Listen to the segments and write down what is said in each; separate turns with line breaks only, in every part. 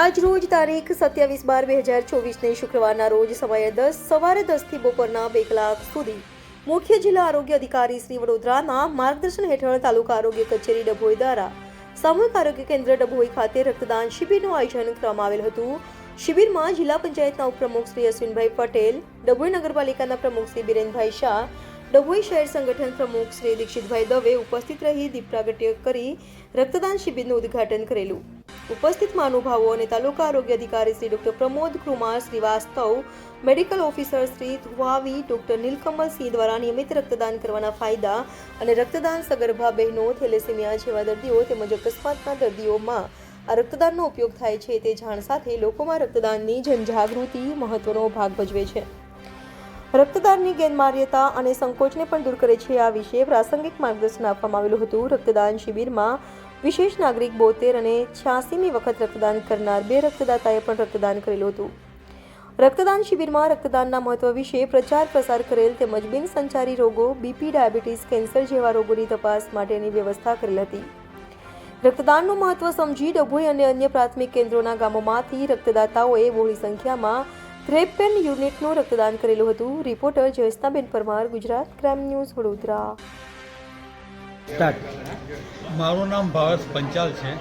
આજ રોજ તારીખ સત્યાવીસ બાર બે હજાર ચોવીસને શુક્રવારના રોજ સવારે દસ, સવારે દસથી બપોરના બે કલાક સુધી મુખ્ય જિલ્લા આરોગ્ય અધિકારી શ્રી વડોદરાના માર્ગદર્શન હેઠળ તાલુકા આરોગ્ય કચેરી ડભોઈ દ્વારા સામૂહિક આરોગ્ય કેન્દ્ર ડભોઈ ખાતે રક્તદાન શિબિરનું આયોજન કરવામાં આવેલ હતું. શિબિરમાં જિલ્લા પંચાયતના ઉપપ્રમુખ શ્રી અશ્વિનભાઈ પટેલ, ડભોઈ નગરપાલિકાના પ્રમુખ શ્રી બિરેનભાઈ શાહ, ડભોઈ શહેર સંગઠન પ્રમુખ શ્રી દીક્ષિતભાઈ દવે ઉપસ્થિત રહી દીપ પ્રાગટ્ય કરી રક્તદાન શિબિરનું ઉદ્ઘાટન કરેલું. ઉપસ્થિત મહાનુભાવો અને તાલુકા આરોગ્ય અધિકારી Shri doctor Pramod Kumar Shrivastava, medical officer Shri Dhuvavi doctor Neelkamal Singh દ્વારા નિયમિત રક્તદાન કરવાના ફાયદા અને રક્તદાન સગર્ભા બહેનો, થેલેસેમિયા જેવા દર્દીઓ તેમજ અકસ્માતના દર્દીઓમાં આ રક્તદાનનો ઉપયોગ થાય છે તે જાણ સાથે લોકોમાં રક્તદાનની જનજાગૃતિ મહત્વનો ભાગ ભજવે છે. રક્તદાનની ગેરમાર્યતા અને સંકોચને પણ દૂર કરે છે આ વિશે પ્રાસંગિક માર્ગદર્શન આપવામાં આવેલું હતું. રક્તદાન શિબિરમાં વિશેષ નાગરિક બોતેર અને છ્યાસીમી વખત રક્તદાન કરનાર બે રક્તદાતાએ પણ રક્તદાન કરેલું હતું. રક્તદાન શિબિરમાં રક્તદાનના મહત્વ વિશે પ્રચાર પ્રસાર કરેલ તેમજ બિનસંચારી રોગો, બીપી, ડાયાબિટીસ, કેન્સર જેવા રોગોની તપાસ માટેની વ્યવસ્થા કરેલ હતી. રક્તદાનનું મહત્વ સમજી ડભોઈ અને અન્ય પ્રાથમિક કેન્દ્રોના ગામોમાંથી રક્તદાતાઓએ બહોળી સંખ્યામાં ત્રેપન યુનિટનું રક્તદાન કરેલું હતું. Reporter Jayastaben Parmar, Gujarat crime news Vadodara.
Start.
મારું નામ ભાવેશ પંચાલ છે.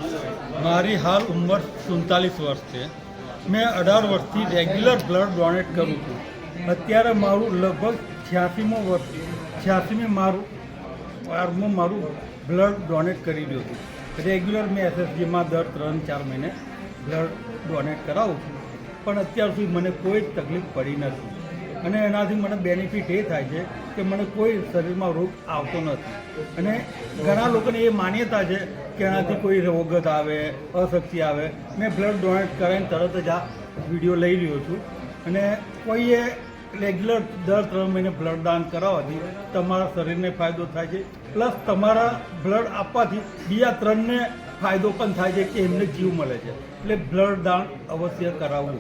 મારી હાલ ઉંમર સુડતાલીસ વર્ષ છે. મેં અઢાર વર્ષથી રેગ્યુલર બ્લડ ડોનેટ કરું છું. અત્યારે મારું લગભગ છ્યાસીમો વર્ષ છ્યાસીમી મારું વારમાં મારું બ્લડ ડોનેટ કરી રહ્યો છું. રેગ્યુલર મેં એસએસજીમાં દર ત્રણ ચાર મહિને બ્લડ ડોનેટ કરાવું છું. પણ અત્યાર સુધી મને કોઈ જ તકલીફ પડી નથી. અને એનાથી મને બેનિફિટ એ થાય છે કે મને કોઈ શરીરમાં રોગ આવતો નથી. અને ઘણા લોકોને એ માન્યતા છે કે એનાથી કોઈ રોગત આવે, અશક્તિ આવે. મેં બ્લડ ડોનેટ કરાવીને તરત જ આ વીડિયો લઈ રહ્યો છું. અને કોઈએ રેગ્યુલર દર ત્રણ મહિને બ્લડ દાન કરાવવાથી તમારા શરીરને ફાયદો થાય છે. પ્લસ તમારા બ્લડ આપવાથી બીજા ત્રણને ફાયદો પણ થાય છે કે એમને જીવ મળે છે. એટલે બ્લડ દાન અવશ્ય કરાવવું.